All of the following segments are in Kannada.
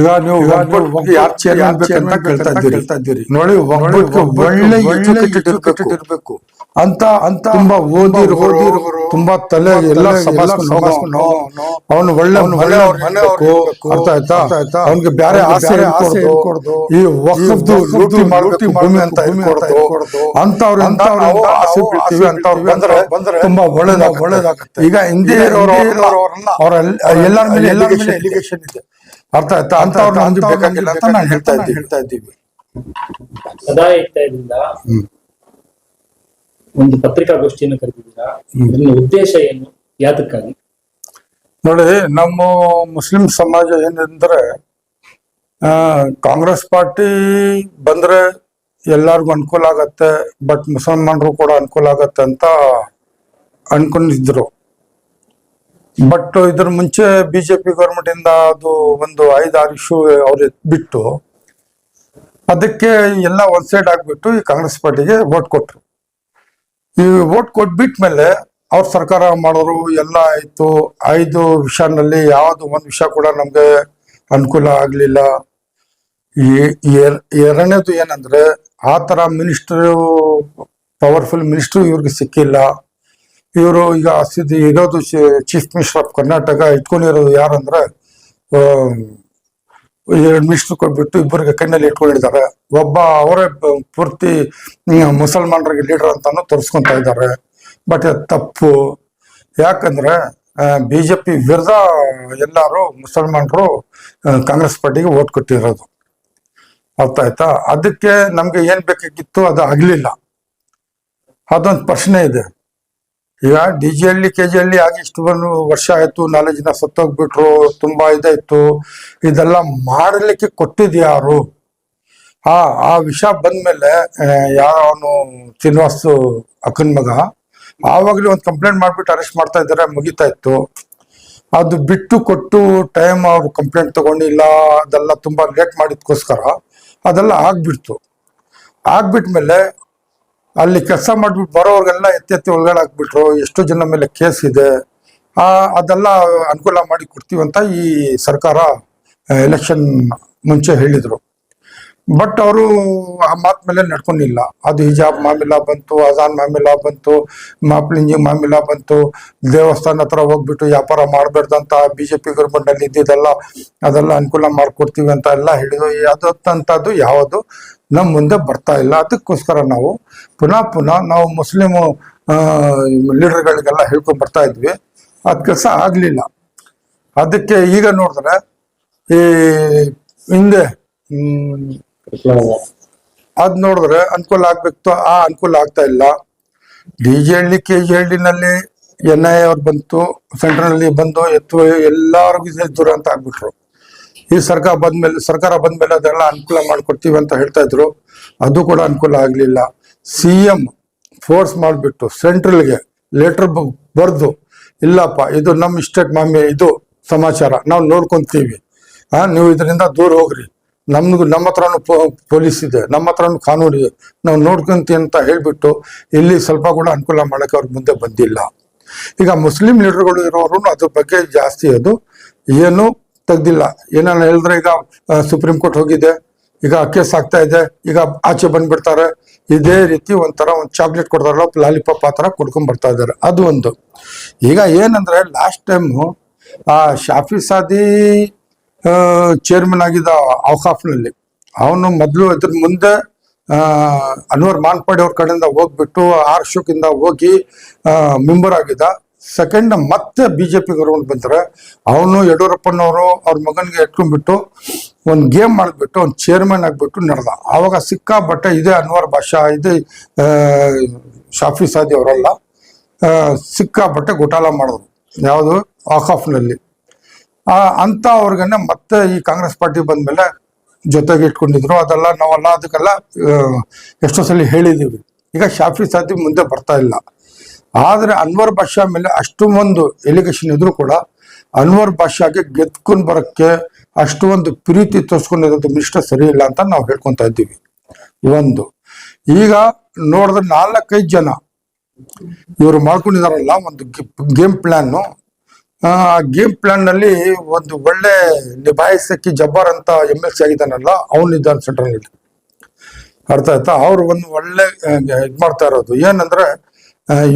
ಈಗ ನೀವು ಒಬ್ಬೊಬ್ರಿಗೆ ಯಾರ್ ಹೇಳ್ತಾ ಇದ್ದೀರಿ ಕೇಳ್ತಾ ಇದ್ದೀರಿ. ನೋಡಿ ಒಳ್ಳೆ educated ಇರ್ಬೇಕು ಅಂತ ಅಂತ ತುಂಬಾ ಓದಿರೋರು ತುಂಬಾ ತಲೆ ಎಲ್ಲ ಸಮಾಸ್ಕೊಂಡು ಅವನು ಒಳ್ಳೆ ಮನೆ ಅರ್ಥ ಆಯ್ತಾ? ಅವನಿಗೆ ಬೇರೆ ಆಸೆ ಈ ವಕ್ಫದ್ದು ಭೂಮಿ ಅಂತ ಇಟ್ಕೊಡ್ದು ಅಂತವ್ರು ಅಂತವ್ರು ಆಸೆ ಬಿಡ್ತೀವಿ ಅಂತವ್ರು ಬಂದ್ರೆ ಬಂದ್ರೆ ತುಂಬಾ ಒಳ್ಳೇದಾಗ ಒಳ್ಳೇದಾಗುತ್ತೆ. ಈಗ ಹಿಂದೆ ಇರೋರು ಅವ್ರ ಎಲ್ಲರ ಮೇಲೆ ಎಲ್ಲರ ಮೇಲೆ ಎಲಿಗೇಷನ್ ಇದೆ. ಅರ್ಥ ಆಯ್ತಾ? ಅಂತವ್ರು ನಮ್ಗೆ ಬೇಕಾಗಿಲ್ಲ ಅಂತ ನಾನು ಹೇಳ್ತಾ ಇದ್ದೀವಿ ಹೇಳ್ತಾ ಇದ್ದೀವಿ ಒಂದು ಪತ್ರಿಕಾಗೋಷ್ಠಿಯನ್ನು ಕರೆದಿದ್ದೀರಾ? ಇದನ್ನ ಉದ್ದೇಶ ಏನು? ಯಾತಕ್ಕಾಗಿ? ನೋಡಿ ನಮ್ಮ ಮುಸ್ಲಿಂ ಸಮಾಜ ಏನಂದ್ರೆ ಆ, ಕಾಂಗ್ರೆಸ್ ಪಾರ್ಟಿ ಬಂದ್ರೆ ಎಲ್ಲಾರ್ಗು ಅನುಕೂಲ ಆಗತ್ತೆ ಬಟ್ ಮುಸಲ್ಮಾನರು ಕೂಡ ಅನುಕೂಲ ಆಗತ್ತೆ ಅಂತ ಅನ್ಕೊಂಡಿದ್ರು. ಬಟ್ ಇದ್ರ ಮುಂಚೆ ಬಿಜೆಪಿ ಗೌರ್ಮೆಂಟ್ ಇಂದ ಅದು ಒಂದು ಐದಾರು ಇಶ್ಯೂ ಅವ್ರು ಬಿಟ್ಟು, ಅದಕ್ಕೆ ಎಲ್ಲ ಒಂದ್ ಸೈಡ್ ಆಗ್ಬಿಟ್ಟು ಈ ಕಾಂಗ್ರೆಸ್ ಪಾರ್ಟಿಗೆ ವೋಟ್ ಕೊಟ್ರು. ಈ ವೋಟ್ ಕೊಟ್ಬಿಟ್ಮೇಲೆ ಅವ್ರ ಸರ್ಕಾರ ಮಾಡೋರು ಎಲ್ಲ ಆಯ್ತು. ಐದು ವಿಷಯನಲ್ಲಿ ಯಾವ್ದು ಒಂದ್ ವಿಷಯ ಕೂಡ ನಮ್ಗೆ ಅನುಕೂಲ ಆಗ್ಲಿಲ್ಲ. ಎರಡನೇದು ಏನಂದ್ರೆ, ಆ ತರ ಮಿನಿಸ್ಟರ್ ಪವರ್ಫುಲ್ ಮಿನಿಸ್ಟರ್ ಇವ್ರಿಗೆ ಸಿಕ್ಕಿಲ್ಲ. ಇವರು ಈಗ ಸಿದ್ ಇರೋದು ಚೀಫ್ ಮಿನಿಸ್ಟರ್ ಆಫ್ ಕರ್ನಾಟಕ ಇಟ್ಕೊಂಡಿರೋದು ಯಾರಂದ್ರೆ ಎರಡು ಮಿನಿಸ್ಟರ್ ಕೊಟ್ಬಿಟ್ಟು ಇಬ್ಬರಿಗೆ ಕಣ್ಣಲ್ಲಿ ಇಟ್ಕೊಂಡಿದ್ದಾರೆ. ಒಬ್ಬ ಅವರೇ ಪೂರ್ತಿ ಮುಸಲ್ಮಾನರಿಗೆ ಲೀಡರ್ ಅಂತಾನು ತೋರಿಸ್ಕೊತಾ ಇದ್ದಾರೆ. ಬಟ್ ತಪ್ಪು. ಯಾಕಂದ್ರೆ ಪಿ ವಿರುದ್ಧ ಎಲ್ಲರೂ ಮುಸಲ್ಮಾನರು ಕಾಂಗ್ರೆಸ್ ಪಾರ್ಟಿಗೆ ಓಟ್ ಕೊಟ್ಟಿರೋದು. ಅರ್ಥ ಆಯ್ತಾ ಅದಕ್ಕೆ ನಮಗೆ ಏನು ಬೇಕಾಗಿತ್ತು ಅದು ಆಗಲಿಲ್ಲ. ಅದೊಂದು ಪ್ರಶ್ನೆ ಇದೆ. ಈಗ ಡಿ ಜಿ ಅಲ್ಲಿ ಕೆ ಜಿ ಹಳ್ಳಿ ಆಗಿ ಇಷ್ಟು ಒಂದು ವರ್ಷ ಆಯ್ತು ನಾಲ್ಕು ಜನ ಸತ್ತೋಗ್ಬಿಟ್ರು, ತುಂಬಾ ಇದಾಯ್ತು. ಇದೆಲ್ಲ ಮಾಡಲಿಕ್ಕೆ ಕೊಟ್ಟಿದ್ ಯಾರು? ಆ ಆ ವಿಷ ಬಂದ್ಮೇಲೆ ಯಾರು ಶ್ರೀನಿವಾಸ್ ಅಕ್ಕನ ಮಗ, ಆವಾಗಲೇ ಒಂದು ಕಂಪ್ಲೇಂಟ್ ಮಾಡಿಬಿಟ್ಟು ಅರೆಸ್ಟ್ ಮಾಡ್ತಾ ಇದ್ದಾರೆ, ಮುಗಿತಾ ಇತ್ತು. ಅದು ಬಿಟ್ಟು ಕೊಟ್ಟು ಟೈಮ್ ಅವ್ರು ಕಂಪ್ಲೇಂಟ್ ತಗೊಂಡಿಲ್ಲ ಅದೆಲ್ಲ ತುಂಬಾ ಲೇಟ್ ಮಾಡಿದ್ಕೋಸ್ಕರ, ಅದೆಲ್ಲ ಆಗ್ಬಿಡ್ತು. ಆಗ್ಬಿಟ್ಮೇಲೆ ಅಲ್ಲಿ ಕೆಲಸ ಮಾಡ್ಬಿಟ್ಟು ಬರೋರ್ಗೆಲ್ಲ ಎತ್ತೆತ್ತಿ ಎತ್ತಿ ಒಳಗಡೆ ಹಾಕ್ಬಿಟ್ರು, ಎಷ್ಟು ಜನ ಮೇಲೆ ಕೇಸ್ ಇದೆ. ಆ, ಅದೆಲ್ಲ ಅನುಕೂಲ ಮಾಡಿ ಕೊಡ್ತೀವಿ ಅಂತ ಈ ಸರ್ಕಾರ ಎಲೆಕ್ಷನ್ ಮುಂಚೆ ಹೇಳಿದ್ರು. ಬಟ್ ಅವರು ಆ ಮಾತ್ ಮೇಲೆ ನಡ್ಕೊಂಡಿಲ್ಲ. ಅದು ಹಿಜಾಬ್ ಮಾಮಿಲ ಬಂತು, ಅಜಾನ್ ಮಾಮಿಲ ಬಂತು, ಮಾಪ್ಲಿಂಜಿ ಮಾಮಿಲ ಬಂತು, ದೇವಸ್ಥಾನ ಹತ್ರ ಹೋಗ್ಬಿಟ್ಟು ವ್ಯಾಪಾರ ಮಾಡಬೇಡ್ದಂತ ಬಿಜೆಪಿ ಪಿ ಅಲ್ಲಿ ಇದ್ದಿದ್ದೆಲ್ಲ, ಅದೆಲ್ಲ ಅನುಕೂಲ ಮಾಡ್ಕೊಡ್ತೀವಿ ಅಂತ ಎಲ್ಲ ಹೇಳಿದ್ರು. ಅದಂತದ್ದು ಯಾವುದು ನಮ್ಮ ಮುಂದೆ ಬರ್ತಾ ಇಲ್ಲ. ಅದಕ್ಕೋಸ್ಕರ ನಾವು ಪುನಃ ಪುನಃ ನಾವು ಮುಸ್ಲಿಮು ಲೀಡರ್ಗಳಿಗೆಲ್ಲ ಹೇಳ್ಕೊಂಡ್ ಬರ್ತಾ ಇದ್ವಿ. ಅದ್ ಕೆಲಸ ಆಗಲಿಲ್ಲ. ಅದಕ್ಕೆ ಈಗ ನೋಡಿದ್ರೆ ಈ ಹಿಂದೆ ಅದ್ ನೋಡಿದ್ರೆ ಅನುಕೂಲ ಆಗ್ಬೇಕು ಆ ಅನುಕೂಲ ಆಗ್ತಾ ಇಲ್ಲ. D G Halli K G ಹಳ್ಳಿನಲ್ಲಿ ಎನ್ ಐ ಅವ್ರು ಬಂತು ಸೆಂಟ್ರಲ್ನಲ್ಲಿ ಬಂದು ಎತ್ತು ಎಲ್ಲಾರ್ಗು ದೂರ ಅಂತ ಆಗ್ಬಿಟ್ರು. ಈ ಸರ್ಕಾರ ಬಂದ್ಮೇಲೆ ಸರ್ಕಾರ ಬಂದ್ಮೇಲೆ ಅದೆಲ್ಲ ಅನುಕೂಲ ಮಾಡ್ಕೊಡ್ತೀವಿ ಅಂತ ಹೇಳ್ತಾ ಇದ್ರು. ಅದು ಕೂಡ ಅನುಕೂಲ ಆಗಲಿಲ್ಲ. ಸಿ ಎಂ ಫೋರ್ಸ್ ಮಾಡಿಬಿಟ್ಟು ಸೆಂಟ್ರಲ್ಗೆ ಲೆಟರ್ ಬರ್ದು, ಇಲ್ಲಪ್ಪ, ಇದು ನಮ್ಮ ಸ್ಟೇಟ್ ಮಾಮಿ, ಇದು ಸಮಾಚಾರ, ನಾವು ನೋಡ್ಕೊಂತೀವಿ. ಆ, ನೀವು ಇದರಿಂದ ದೂರ ಹೋಗ್ರಿ. ನಮ್ದು ನಮ್ಮ ಹತ್ರನು ಪೊಲೀಸ್ ಇದೆ, ನಮ್ಮ ಹತ್ರನು ಕಾನೂನು ಇದೆ. ನಾವು ನೋಡ್ಕೊಂತೀವಿ ಅಂತ ಹೇಳಿಬಿಟ್ಟು ಇಲ್ಲಿ ಸ್ವಲ್ಪ ಕೂಡ ಅನುಕೂಲ ಮಾಡಕ್ಕೆ ಅವ್ರ ಮುಂದೆ ಬಂದಿಲ್ಲ. ಈಗ ಮುಸ್ಲಿಂ ಲೀಡರ್ಗಳು ಇರೋರು ಅದ್ರ ಬಗ್ಗೆ ಜಾಸ್ತಿ ಅದು. ಏನು ತೆಗ್ದಿಲ್ಲ. ಏನನ್ನ ಹೇಳಿದ್ರೆ ಈಗ ಸುಪ್ರೀಂ ಕೋರ್ಟ್ ಹೋಗಿದೆ, ಈಗ ಕೇಸ್ ಆಗ್ತಾ ಇದೆ, ಈಗ ಆಚೆ ಬಂದ್ಬಿಡ್ತಾರೆ. ಇದೇ ರೀತಿ ಒಂಥರ ಒಂದು ಚಾಕ್ಲೇಟ್ ಕೊಡ್ತಾರಲ್ಲ, ಲಾಲಿಪಾಪ್ ಆ ಥರ ಕೊಡ್ಕೊಂಡ್ ಬರ್ತಾ ಇದ್ದಾರೆ. ಅದು ಒಂದು. ಈಗ ಏನಂದ್ರೆ, ಲಾಸ್ಟ್ ಟೈಮು, ಆ, ಶಾಫಿ ಸಾದಿ ಚೇರ್ಮನ್ ಆಗಿದ್ದ ಔಕಾಫ್ನಲ್ಲಿ ಅವನು ಮೊದಲು ಅದ್ರ ಮುಂದೆ ಅನ್ವರ್ ಮಾನ್ಪಾಡಿ ಅವ್ರ ಕಡೆಯಿಂದ ಹೋಗ್ಬಿಟ್ಟು ಆರ್ ಶೋಕಿಂದ ಹೋಗಿ ಮೆಂಬರ್ ಆಗಿದ್ದ. ಸೆಕೆಂಡ್ ಮತ್ತೆ ಬಿಜೆಪಿ ಕರ್ಕೊಂಡು ಬಂತಾರೆ. ಅವನು ಯಡಿಯೂರಪ್ಪನವರು ಅವ್ರ ಮಗನಿಗೆ ಎಟ್ಕೊಂಡ್ಬಿಟ್ಟು ಒಂದು ಗೇಮ್ ಮಾಡಿಬಿಟ್ಟು ಒಂದು ಚೇರ್ಮನ್ ಆಗಿಬಿಟ್ಟು ನಡೆದ. ಆವಾಗ ಸಿಕ್ಕಾಬಟ್ಟೆ ಇದೇ ಅನ್ವರ್ ಭಾಷಾ ಇದೇ ಶಾಫಿ ಸಾದಿ ಅವರೆಲ್ಲ. ಆ, ಸಿಕ್ಕಾಬಟ್ಟೆ ಘೋಟಾಲ ಮಾಡಿದ್ರು. ಯಾವುದು? ಆಕಾಫ್ನಲ್ಲಿ ಅಂತ ಅವ್ರಿಗನ್ನ ಮತ್ತೆ ಈ ಕಾಂಗ್ರೆಸ್ ಪಾರ್ಟಿ ಬಂದ್ಮೇಲೆ ಜೊತೆಗೆ ಇಟ್ಕೊಂಡಿದ್ರು ಅದೆಲ್ಲ ನಾವೆಲ್ಲ ಅದಕ್ಕೆಲ್ಲ ಎಷ್ಟೋ ಸಲ ಹೇಳಿದೀವಿ. ಈಗ ಶಾಫಿ ಸಾದಿ ಮುಂದೆ ಬರ್ತಾ ಇಲ್ಲ. ಆದರೆ ಅನ್ವರ್ ಬಾಷಾ ಮೇಲೆ ಅಷ್ಟು ಒಂದು ಎಲಿಗೇಷನ್ ಇದ್ರು ಕೂಡ ಅನ್ವರ್ ಬಾಷಾಗೆ ಗೆದ್ಕೊಂಡು ಬರಕ್ಕೆ ಅಷ್ಟು ಒಂದು ಪ್ರೀತಿ ತೋರಿಸ್ಕೊಂಡಿರೋದು ಮಿನಿಸ್ಟರ್ ಸರಿ ಇಲ್ಲ ಅಂತ ನಾವು ಹೇಳ್ಕೊತಾ ಇದ್ದೀವಿ. ಒಂದು ಈಗ ನೋಡಿದ್ರೆ ನಾಲ್ಕೈದು ಜನ ಇವರು ಮಾಡ್ಕೊಂಡಿದಾರಲ್ಲ ಒಂದು ಗೇಮ್ ಪ್ಲಾನ್ ಆ ಗೇಮ್ ಪ್ಲಾನ್ನಲ್ಲಿ ಒಂದು ಒಳ್ಳೆ ನಿಭಾಯಿಸಕ್ಕೆ ಜಬ್ಬಾರ್ ಅಂತ ಎಂ ಎಲ್ ಸಿ ಆಗಿದ್ದಾನಲ್ಲ ಅವನಿದ್ದಾನೆ ಸೆಂಟ್ರಲ್ ಅಲ್ಲಿ. ಅರ್ಥ ಆಯ್ತಾ? ಅವ್ರು ಒಂದು ಒಳ್ಳೆ ಇದ್ ಮಾಡ್ತಾ ಇರೋದು. ಏನಂದ್ರೆ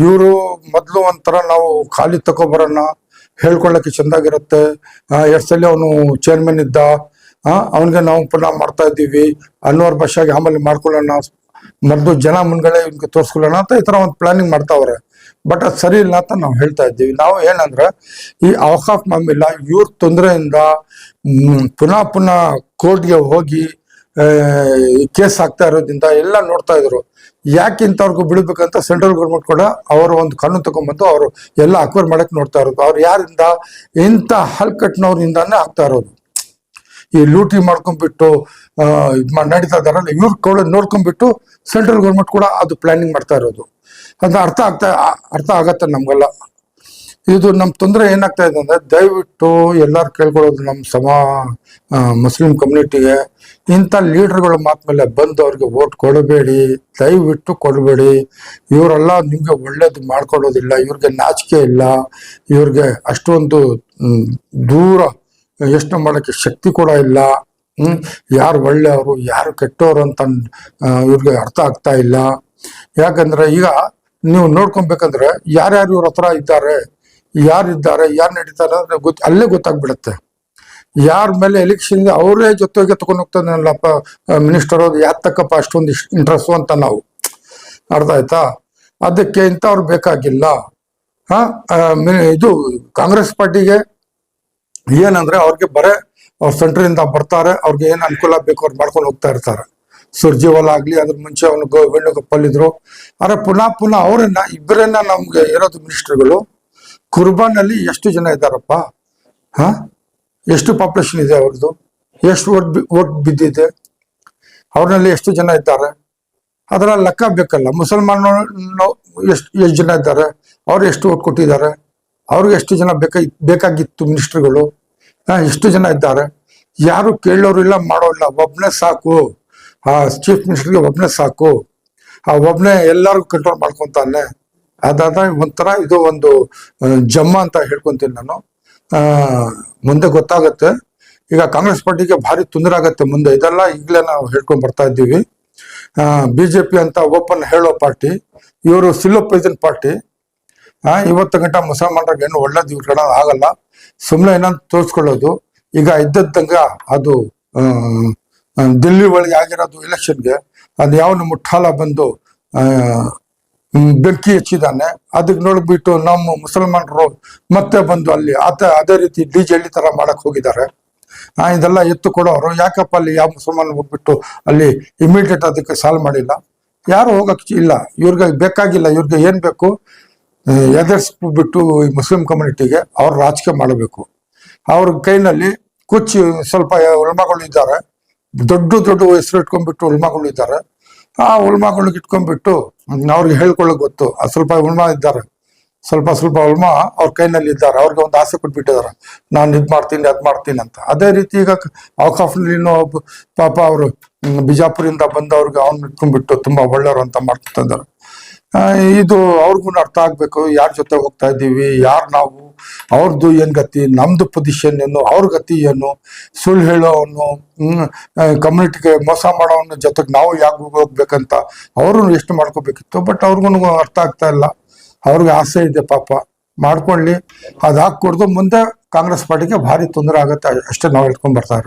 ಇವರು ಮೊದಲು ಒಂಥರ ನಾವು ಖಾಲಿ ತಗೊಬರೋಣ ಹೇಳ್ಕೊಳ್ಳಕ್ಕೆ ಚೆಂದಾಗಿರುತ್ತೆ. ಎಷ್ಟು ಸಲ ಅವನು ಚೇರ್ಮನ್ ಇದ್ದ ಅವನಿಗೆ ನಾವು ಪುನಃ ಮಾಡ್ತಾ ಇದ್ದೀವಿ. ಅನ್ವರ್ ಬಶಾಗಿ ಆಮೇಲೆ ಮಾಡ್ಕೊಳ್ಳೋಣ. ಮೊದಲು ಜನ ಮುಂದ್ಗಡೆ ಇವ್ನಿಗೆ ತೋರಿಸ್ಕೊಳ್ಳೋಣ ಅಂತ ಈ ಥರ ಒಂದು ಪ್ಲಾನಿಂಗ್ ಮಾಡ್ತಾವ್ರೆ. ಬಟ್ ಅದು ಸರಿ ಇಲ್ಲ ಅಂತ ನಾವು ಹೇಳ್ತಾ ಇದ್ದೀವಿ. ನಾವು ಏನಂದ್ರೆ, ಈ ಅವಕಾಫ್ ಮಮ್ಮಿಲ್ಲ ಇವ್ರ ತೊಂದರೆಯಿಂದ ಪುನಃ ಪುನಃ ಕೋರ್ಟ್ಗೆ ಹೋಗಿ ಕೇಸ್ ಆಗ್ತಾ ಇರೋದ್ರಿಂದ ಎಲ್ಲ ನೋಡ್ತಾ ಇದ್ರು. ಯಾಕೆ ಇಂಥವ್ರಿಗೂ ಬಿಡಬೇಕಂತ ಸೆಂಟ್ರಲ್ ಗೌರ್ಮೆಂಟ್ ಕೂಡ ಅವರ ಒಂದು ಕಣ್ಣು ತಗೊಂಡ್ಬಂದು ಅವರು ಎಲ್ಲ ಅಕ್ವೈರ್ ಮಾಡಕ್ ನೋಡ್ತಾ ಇರೋದು. ಅವ್ರು ಯಾರಿಂದ ಇಂಥ ಹಲ್ಕಟ್ನವ್ರಿಂದಾನೇ ಆಗ್ತಾ ಇರೋದು. ಈ ಲೂಟಿ ಮಾಡ್ಕೊಂಡ್ಬಿಟ್ಟು ನಡೀತಾ ಇದಾರಲ್ಲ ಇವ್ರ ಕೂಡ ನೋಡ್ಕೊಂಡ್ಬಿಟ್ಟು ಸೆಂಟ್ರಲ್ ಗೌರ್ಮೆಂಟ್ ಕೂಡ ಅದು ಪ್ಲಾನಿಂಗ್ ಮಾಡ್ತಾ ಇರೋದು. ಅದು ಅರ್ಥ ಆಗ್ತಾ, ಅರ್ಥ ಆಗತ್ತೆ ನಮ್ಗೆಲ್ಲ. ಇದು ನಮ್ಮ ತೊಂದರೆ ಏನಾಗ್ತಾ ಇದೆ ಅಂದ್ರೆ ದಯವಿಟ್ಟು ಎಲ್ಲಾರು ಕೇಳ್ಕೊಳ್ಳೋದು ನಮ್ಮ ಸಮ ಮುಸ್ಲಿಂ ಕಮ್ಯುನಿಟಿಗೆ ಇಂಥ ಲೀಡ್ರ್ಗಳು ಮಾತ ಮೇಲೆ ಬಂದು ಅವ್ರಿಗೆ ವೋಟ್ ಕೊಡಬೇಡಿ, ದಯವಿಟ್ಟು ಕೊಡಬೇಡಿ. ಇವರೆಲ್ಲ ನಿಮಗೆ ಒಳ್ಳೇದು ಮಾಡ್ಕೊಡೋದಿಲ್ಲ ಇವ್ರಿಗೆ ನಾಚಿಕೆ ಇಲ್ಲ, ಇವ್ರಿಗೆ ಅಷ್ಟೊಂದು ದೂರ ಯೋಚನೆ ಮಾಡೋಕ್ಕೆ ಶಕ್ತಿ ಕೂಡ ಇಲ್ಲ. ಯಾರು ಒಳ್ಳೆಯವರು, ಯಾರು ಕೆಟ್ಟವರು ಅಂತ ಇವ್ರಿಗೆ ಅರ್ಥ ಆಗ್ತಾ ಇಲ್ಲ. ಯಾಕಂದ್ರೆ ಈಗ ನೀವು ನೋಡ್ಕೊಬೇಕಂದ್ರೆ ಯಾರ್ಯಾರು ಇವ್ರ ಹತ್ರ ಇದ್ದಾರೆ ಯಾರಿದ್ದಾರೆ ಯಾರು ನಡೀತಾರೆ ಅಂದ್ರೆ ಗೊತ್ತ ಅಲ್ಲೇ ಗೊತ್ತಾಗ್ಬಿಡತ್ತೆ. ಯಾರ ಮೇಲೆ ಎಲೆಕ್ಷನ್ ಅವರೇ ಜೊತೆಗೆ ತಗೊಂಡು ಹೋಗ್ತಾನಲ್ಲಪ್ಪ ಮಿನಿಸ್ಟರ್ ಅವ್ರು, ಯಾರು ತಕ್ಕಪ್ಪ ಅಷ್ಟೊಂದು ಇಂಟ್ರೆಸ್ಟ್ ಅಂತ ನಾವು. ಅರ್ಥ ಆಯ್ತಾ? ಅದಕ್ಕೆ ಇಂಥವ್ರು ಬೇಕಾಗಿಲ್ಲ. ಹಾ ಇದು ಕಾಂಗ್ರೆಸ್ ಪಾರ್ಟಿಗೆ ಏನಂದ್ರೆ ಅವ್ರಿಗೆ ಬರೇ, ಅವ್ರ ಸೆಂಟ್ರಿಂದ ಬರ್ತಾರೆ, ಅವ್ರಿಗೆ ಏನು ಅನುಕೂಲ ಬೇಕು ಅವ್ರು ಮಾಡ್ಕೊಂಡು ಹೋಗ್ತಾ ಇರ್ತಾರೆ. ಸುರ್ಜಿವಾಲ ಆಗ್ಲಿ, ಅದ್ರ ಮುಂಚೆ ಅವನು ವೇಣುಗೋಪಾಲ್ ಇದ್ರು. ಆದ್ರೆ ಪುನಃ ಪುನಃ ಅವರನ್ನ, ಇಬ್ಬರನ್ನ ನಮ್ಗೆ ಇರೋದು ಮಿನಿಸ್ಟರ್ಗಳು, ಕುರ್ಬಾನಲ್ಲಿ ಎಷ್ಟು ಜನ ಇದ್ದಾರಪ್ಪ? ಹ? ಎಷ್ಟು ಪಾಪ್ಯುಲೇಷನ್ ಇದೆ ಅವ್ರದ್ದು? ಎಷ್ಟು ಓಟ್ ಓಟ್ ಬಿದ್ದಿದೆ? ಅವ್ರಲ್ಲಿ ಎಷ್ಟು ಜನ ಇದ್ದಾರೆ? ಅದರ ಲೆಕ್ಕ ಬೇಕಲ್ಲ. ಮುಸಲ್ಮಾನ ಎಷ್ಟು ಎಷ್ಟು ಜನ ಇದ್ದಾರೆ? ಅವ್ರು ಎಷ್ಟು ಓಟ್ ಕೊಟ್ಟಿದ್ದಾರೆ? ಅವ್ರಿಗೆ ಎಷ್ಟು ಜನ ಬೇಕಾ, ಬೇಕಾಗಿತ್ತು ಮಿನಿಸ್ಟರ್ಗಳು? ಎಷ್ಟು ಜನ ಇದ್ದಾರೆ? ಯಾರು ಕೇಳೋರು ಇಲ್ಲ ಮಾಡೋಲ್ಲ ಒಬ್ಬನೇ ಸಾಕು. ಆ ಚೀಫ್ ಮಿನಿಸ್ಟರ್ಗೆ ಒಬ್ಬನೇ ಸಾಕು. ಆ ಒಬ್ಬನೇ ಎಲ್ಲರಿಗೂ ಕಂಟ್ರೋಲ್ ಮಾಡ್ಕೊಂತಾನೆ ಅದಾದ ಒಂಥರ ಇದು ಒಂದು ಜಮ್ಮ ಅಂತ ಹೇಳ್ಕೊಂತೀನಿ ನಾನು. ಮುಂದೆ ಗೊತ್ತಾಗತ್ತೆ. ಈಗ ಕಾಂಗ್ರೆಸ್ ಪಾರ್ಟಿಗೆ ಭಾರಿ ತೊಂದರೆ ಆಗತ್ತೆ ಮುಂದೆ. ಇದೆಲ್ಲ ಈಗಲೇ ನಾವು ಹೇಳ್ಕೊಂಡು ಬರ್ತಾ ಇದ್ದೀವಿ. ಬಿಜೆಪಿ ಅಂತ ಓಪನ್ ಹೇಳೋ ಪಾರ್ಟಿ, ಇವರು ಸಿಲ್ಲೋಪೈಸನ್ ಪಾರ್ಟಿ. ಇವತ್ತು ಗಂಟ ಮುಸಲ್ಮಾನರಿಗೆ ಏನು ಒಳ್ಳೇದು ಇವ್ರ ಕಡೆ ಆಗಲ್ಲ. ಸುಮ್ಮನೆ ಏನಂತ ತೋರಿಸ್ಕೊಳ್ಳೋದು. ಈಗ ಇದ್ದಂಗ ಅದು ದಿಲ್ಲಿ ಒಳಗೆ ಆಗಿರೋದು ಎಲೆಕ್ಷನ್ಗೆ ಅದು ಯಾವನ ಮುಠಾಲ ಬಂದು ಬೆಂಕಿ ಹಚ್ಚಿದ್ದಾನೆ ಅದಕ್ಕೆ ನೋಡ್ಬಿಟ್ಟು ನಮ್ಮ ಮುಸಲ್ಮಾನರು ಮತ್ತೆ ಬಂದು ಅಲ್ಲಿ ಆತ ಅದೇ ರೀತಿ ಡಿ ಜೆ ತರ ಮಾಡಕ್ ಹೋಗಿದ್ದಾರೆ. ಇದೆಲ್ಲ ಎತ್ತು ಕೊಡೋರು. ಯಾಕಪ್ಪ ಅಲ್ಲಿ ಯಾವ ಮುಸಲ್ಮಾನ್ ಹೋಗ್ಬಿಟ್ಟು ಅಲ್ಲಿ ಇಮಿಡಿಯೇಟ್ ಅದಕ್ಕೆ ಸಾಲ್ವ್ ಮಾಡಿಲ್ಲ? ಯಾರು ಹೋಗಕ್ ಇಲ್ಲ. ಇವ್ರಿಗೆ ಬೇಕಾಗಿಲ್ಲ. ಇವ್ರಿಗೆ ಏನ್ ಬೇಕು? ಎದರ್ಸ್ಬಿಟ್ಟು ಈ ಮುಸ್ಲಿಂ ಕಮ್ಯುನಿಟಿಗೆ ಅವ್ರು ರಾಜಕೀಯ ಮಾಡಬೇಕು. ಅವ್ರ ಕೈನಲ್ಲಿ ಕುಚ್ಚಿ ಸ್ವಲ್ಪ ಉಲ್ಮಗಳು ಇದ್ದಾರೆ. ದೊಡ್ಡ ದೊಡ್ಡ ಹೆಸರು ಇಟ್ಕೊಂಡ್ಬಿಟ್ಟು ಇದ್ದಾರೆ. ಆ ಉಲ್ಮಗಳಿಗೆ ಇಟ್ಕೊಂಡ್ಬಿಟ್ಟು ಅವ್ರಿಗೆ ಹೇಳ್ಕೊಳ್ಳೋಕೆ ಗೊತ್ತು. ಆ ಸ್ವಲ್ಪ ಉಲ್ಮ ಇದ್ದಾರೆ. ಸ್ವಲ್ಪ ಸ್ವಲ್ಪ ಉಲ್ಮ ಅವ್ರ ಕೈನಲ್ಲಿ ಇದ್ದಾರೆ. ಅವ್ರಿಗೆ ಒಂದು ಆಸೆ ಕೊಟ್ಬಿಟ್ಟಿದ್ದಾರೆ. ನಾನು ಇದು ಮಾಡ್ತೀನಿ, ಅದು ಮಾಡ್ತೀನಿ ಅಂತ. ಅದೇ ರೀತಿ ಈಗ ಆಫ್ಲಿ ಒಬ್ಬ ಪಾಪ ಅವರು ಬಿಜಾಪುರಿಂದ ಬಂದವ್ರಿಗೆ ಅವ್ನ ಇಟ್ಕೊಂಡ್ಬಿಟ್ಟು ತುಂಬಾ ಒಳ್ಳೆಯವರು ಅಂತ ಮಾಡ್ತಿದ್ದಾರೆ ಇದು ಅವ್ರಿಗೂ ಅರ್ಥ ಆಗಬೇಕು. ಯಾರ ಜೊತೆ ಹೋಗ್ತಾ ಇದ್ದೀವಿ? ಯಾರು ನಾವು? ಅವ್ರದ್ದು ಏನು ಗತಿ, ನಮ್ದು ಪೊಸಿಷನ್ ಏನು, ಅವ್ರ ಗತಿ ಏನು, ಸುಳ್ಳು ಹೇಳೋವನು ಹ್ಮ್ ಕಮ್ಯುನಿಟಿಗೆ ಮೋಸ ಮಾಡೋವನ ಜೊತೆಗೆ ನಾವು ಯಾಕೆ ಹೋಗ್ಬೇಕಂತ ಅವರು ಎಷ್ಟು ಮಾಡ್ಕೋಬೇಕಿತ್ತು ಬಟ್ ಅವ್ರಿಗೂ ಅರ್ಥ ಆಗ್ತಾ ಇಲ್ಲ. ಅವ್ರಿಗೆ ಆಸೆ ಇದೆ ಪಾಪ. ಮಾಡ್ಕೊಳ್ಳಿ. ಅದು ಹಾಕೊಡ್ದು ಮುಂದೆ ಕಾಂಗ್ರೆಸ್ ಪಾರ್ಟಿಗೆ ಭಾರಿ ತೊಂದರೆ ಆಗುತ್ತೆ, ಅಷ್ಟೇ ನಾವು ಹೇಳ್ಕೊಂಡ್ ಬರ್ತಾ